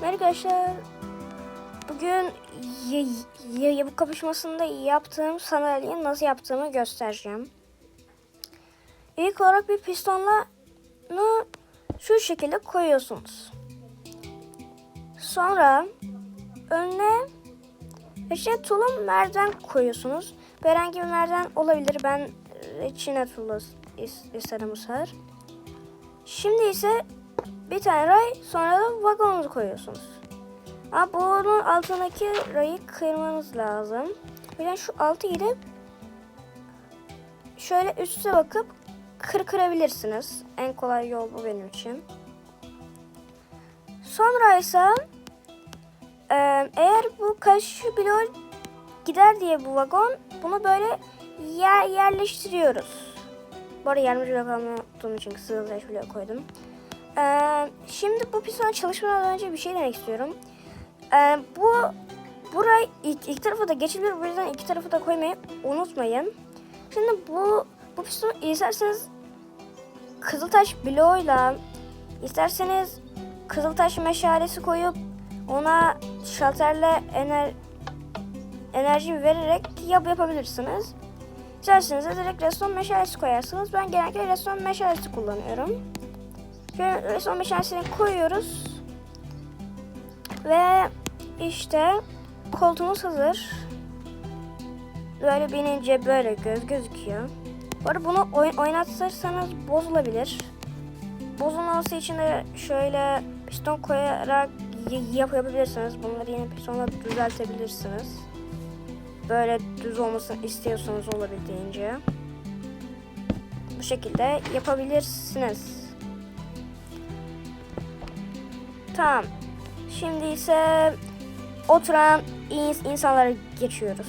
Merhaba arkadaşlar. Bugün yapı kapışmasında yaptığım sandalyeyi nasıl yaptığımı göstereceğim. İlk olarak bir pistonla şu şekilde koyuyorsunuz. Sonra önüne reçine tulum merdiven koyuyorsunuz. Herhangi bir merdiven olabilir. Ben reçine tulu is- istedim bu sefer. Şimdi ise bir tane ray sonra da vagonunuzu koyuyorsunuz. Ama bunun altındaki rayı kırmanız lazım. De şu altı gidip şöyle üste bakıp kır kırabilirsiniz. En kolay yol bu benim için. Sonra ise e, eğer bu karşı bloğu gider diye bu vagon bunu böyle yer, yerleştiriyoruz. Bu arada yermiş blok unuttuğum için hızlı bloğu koydum. Ee, şimdi bu piston çalışmadan önce bir şey demek istiyorum. Ee, bu burayı ilk, ilk tarafa da geçebilir. Bu yüzden iki tarafı da koymayı unutmayın. Şimdi bu bu pistonu isterseniz Kızıltaş bloğuyla isterseniz Kızıltaş meşalesi koyup ona şalterle ener, enerji vererek yap yapabilirsiniz. İsterseniz direkt redstone meşalesi koyarsınız. Ben genellikle redstone meşalesi kullanıyorum. Şöyle redstone meşalesini koyuyoruz. Ve işte koltuğumuz hazır. Böyle binince böyle göz gözüküyor. Bu arada bunu oyn oynatırsanız bozulabilir. Bozulmaması için de şöyle piston koyarak yap yapabilirsiniz. Bunları yine pistonla düzeltebilirsiniz. Böyle düz olmasını istiyorsanız olabildiğince. Bu şekilde yapabilirsiniz. Tamam. Şimdi ise oturan ins- insanlara geçiyoruz.